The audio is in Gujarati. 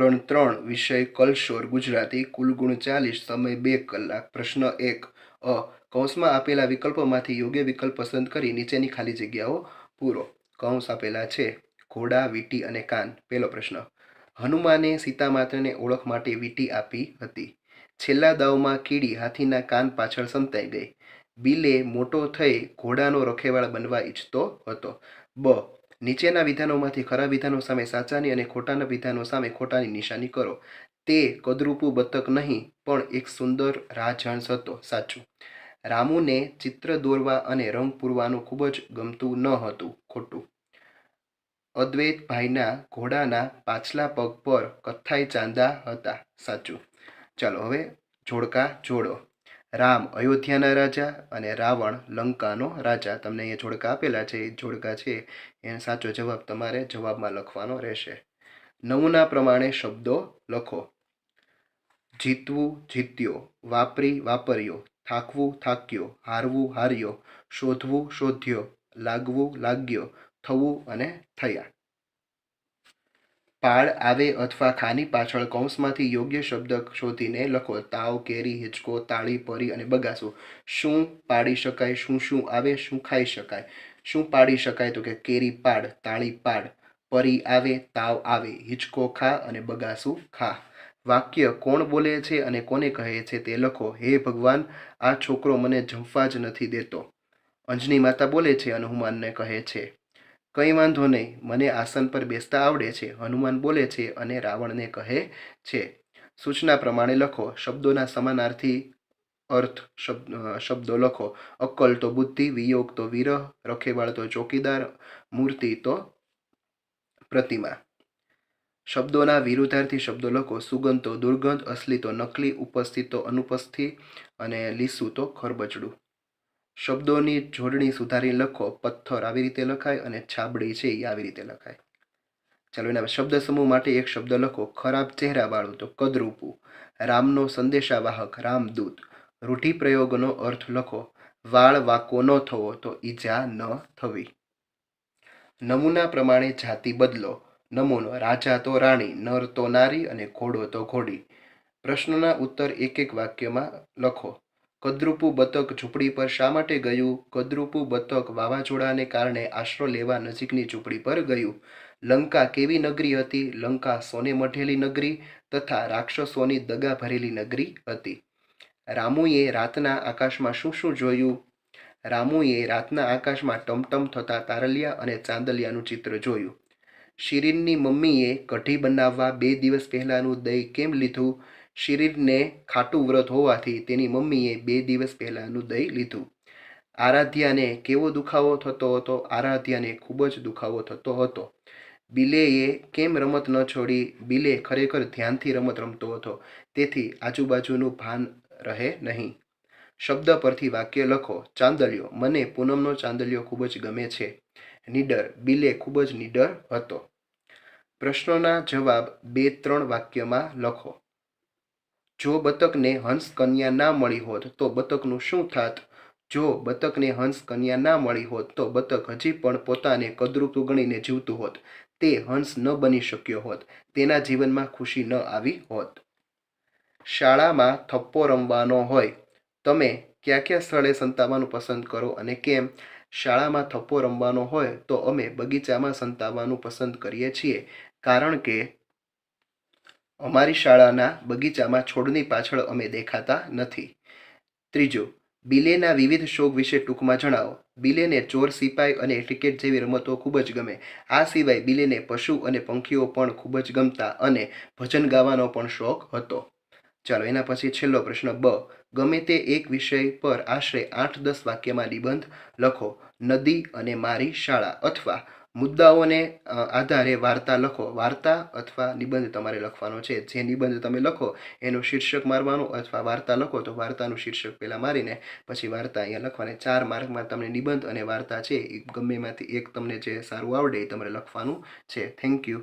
ધોરણ ત્રણ, વિષય કલશોર, ગુજરાતી, કુલ ગુણ ચાલીસ, સમય બે કલાક, પ્રશ્ન એક, અ, કૌંસમાં આપેલા વિકલ્પોમાંથી યોગ્ય વિકલ્પ પસંદ કરી નીચેની ખાલી જગ્યાઓ પૂરો. કૌંસ આપેલા છે, ઘોડા, વીંટી અને કાન. પહેલો પ્રશ્ન, હનુમાને સીતા માતાને ઓળખ માટે વીંટી આપી હતી. છેલ્લા દાવમાં કીડી હાથીના કાન પાછળ સંતાઈ ગઈ. બિલે મોટો થઈ ઘોડાનો રખેવાળ બનવા ઈચ્છતો હતો. બ નીચેના વિધાનોમાંથી ખરા વિધાનો સામે સાચાની અને ખોટાના વિધાનો સામે ખોટાની નિશાની કરો. તે કદરૂપું બતક નહીં, પણ એક સુંદર રાજહંસ હતો સાચું. રામુને ચિત્ર દોરવા અને રંગ પૂરવાનું ખૂબ જ ગમતું ન હતું ખોટું. અદ્વૈતભાઈના ઘોડાના પાછલા પગ પર કથ્થાઈ ચાંદા હતા સાચું. ચાલો હવે જોડકા જોડો. રામ અયોધ્યાના રાજા અને રાવણ લંકાનો રાજા. તમને અહીંયા જોડકા આપેલા છે, એ જોડકા છે. એનો સાચો જવાબ તમારે જવાબમાં લખવાનો રહેશે. નમૂના પ્રમાણે શબ્દો લખો. જીતવું જીત્યો, વાપરી વાપર્યો, થાકવું થાક્યો, હારવું હાર્યો, શોધવું શોધ્યો, લાગવું લાગ્યો, થવું અને થયા. પાળ આવે અથવા ખાની પાછળ કૌંસમાંથી યોગ્ય શબ્દ શોધીને લખો. તાવ, કેરી, હિંચકો, તાળી, પરી અને બગાસો. શું પાડી શકાય? શું શું આવે? શું ખાઈ શકાય? શું પાડી શકાય? તો કે કેરી પાડ તાળી પાડ પરી આવે, તાવ આવે. હિંચકો ખા અને બગાસું ખા. વાક્ય કોણ બોલે છે અને કોને કહે છે તે લખો. હે ભગવાન, આ છોકરો મને જમવા જ નથી દેતો. અંજની માતા બોલે છે અને હનુમાનને કહે છે. કંઈ વાંધો નહીં, મને આસન પર બેસતા આવડે છે, હનુમાન બોલે છે અને રાવણને કહે છે. સૂચના પ્રમાણે લખો, શબ્દોના સમાનાર્થી અર્થ શબ્દ શબ્દો લખો. અક્કલ તો બુદ્ધિ, વિયોગ તો વિરહ, રખેવાળ તો ચોકીદાર, મૂર્તિ તો પ્રતિમા. શબ્દોના વિરુદ્ધાર્થી શબ્દો લખો, સુગંધ તો દુર્ગંધ અસલી તો નકલી, ઉપસ્થિત તો અનુપસ્થિત અને લીસું તો ખરબચડું. શબ્દોની જોડણી સુધારી લખો, પથ્થર આવી રીતે લખાય અને છાબડી છે એ આવી રીતે લખાય. ચાલો એના શબ્દ સમૂહ માટે એક શબ્દ લખો, ખરાબ ચહેરાવાળું તો કદરૂપું. રામનો સંદેશાવાહક, રામદૂત. રૂઢિપ્રયોગનો અર્થ લખો, વાળ વાકો ન થવો તો ઈજા ન થવી. નમૂના પ્રમાણે જાતિ બદલો. નમૂનો, રાજા તો રાણી, નર તો નારી અને ઘોડો તો ઘોડી. પ્રશ્નના ઉત્તર એક એક વાક્યમાં લખો. કદરૂપું બતક ઝૂંપડી પર શા માટે ગયું? કદરૂપું બતક વાવાઝોડાને કારણે આશરો લેવા નજીકની ઝૂંપડી પર ગયું. લંકા કેવી નગરી હતી? લંકા સોને મઢેલી નગરી તથા રાક્ષસોની દગા ભરેલી નગરી હતી. રામુએ રાતના આકાશમાં શું શું જોયું? રામુએ રાતના આકાશમાં ટમટમ થતા તારલિયા અને ચાંદલિયાનું ચિત્ર જોયું. શિરીનની મમ્મીએ કઢી બનાવવા બે દિવસ પહેલાંનું દહીં કેમ લીધું? શિરીરને ખાટું વ્રત હોવાથી તેની મમ્મીએ બે દિવસ પહેલાંનું દહીં લીધું. આરાધ્યાને કેવો દુખાવો થતો હતો? આરાધ્યાને ખૂબ જ દુખાવો થતો હતો. બિલેએ કેમ રમત ન છોડી? બિલે ખરેખર ધ્યાનથી રમત રમતો હતો. તેથી આજુબાજુનું ભાન રહે નહીં. શબ્દ પરથી વાક્ય લખો. ચાંદલિયો. મને પૂનમનો ચાંદલિયો ખૂબ જ ગમે છે. નીડર. બિલે ખૂબ જ નીડર હતો. પ્રશ્નોના જવાબ બે ત્રણ વાક્યમાં લખો. જો બતકને હંસ કન્યા ના મળી હોત, તો બતકનું શું થાત? જો બતકને હંસ કન્યા ના મળી હોત, તો બતક હજી પણ પોતાને કદરૂપું ગણીને જીવતું હોત. તે હંસ ન બની શક્યો હોત, તેના જીવનમાં ખુશી ન આવી હોત. શાળામાં થપ્પો રમવાનો હોય, તમે કયા કયા સ્થળે સંતાવવાનું પસંદ કરો અને કેમ? શાળામાં થપ્પો રમવાનો હોય, તો અમે બગીચામાં સંતાવવાનું પસંદ કરીએ છીએ. કારણ કે અમારી શાળાના બગીચામાં છોડની પાછળ અમે દેખાતા નથી. ત્રીજું, બિલેના વિવિધ શોખ વિશે ટૂંકમાં જણાવો. બિલેને ચોર, સિપાઈ અને ક્રિકેટ જેવી રમતો ખૂબ જ ગમે. આ સિવાય બિલેને પશુ અને પંખીઓ પણ ખૂબ જ ગમતા અને ભજન ગાવાનો પણ શોખ હતો. ચાલો, એના પછી છેલ્લો પ્રશ્ન બ. ગમે તે એક વિષય પર આશરે આઠ દસ વાક્યમાં નિબંધ લખો. નદી અને મારી શાળા અથવા મુદ્દાઓને આધારે વાર્તા લખો. વાર્તા અથવા નિબંધ તમારે લખવાનો છે. જે નિબંધ તમે લખો, એનું શીર્ષક મારવાનું અથવા વાર્તા લખો, તો વાર્તાનું શીર્ષક પહેલાં મારીને પછી વાર્તા અહીંયા લખવાની. ચાર માર્કમાં તમને નિબંધ અને વાર્તા છે. એ ગમેમાંથી એક તમને જે સારું આવડે એ તમારે લખવાનું છે. Thank you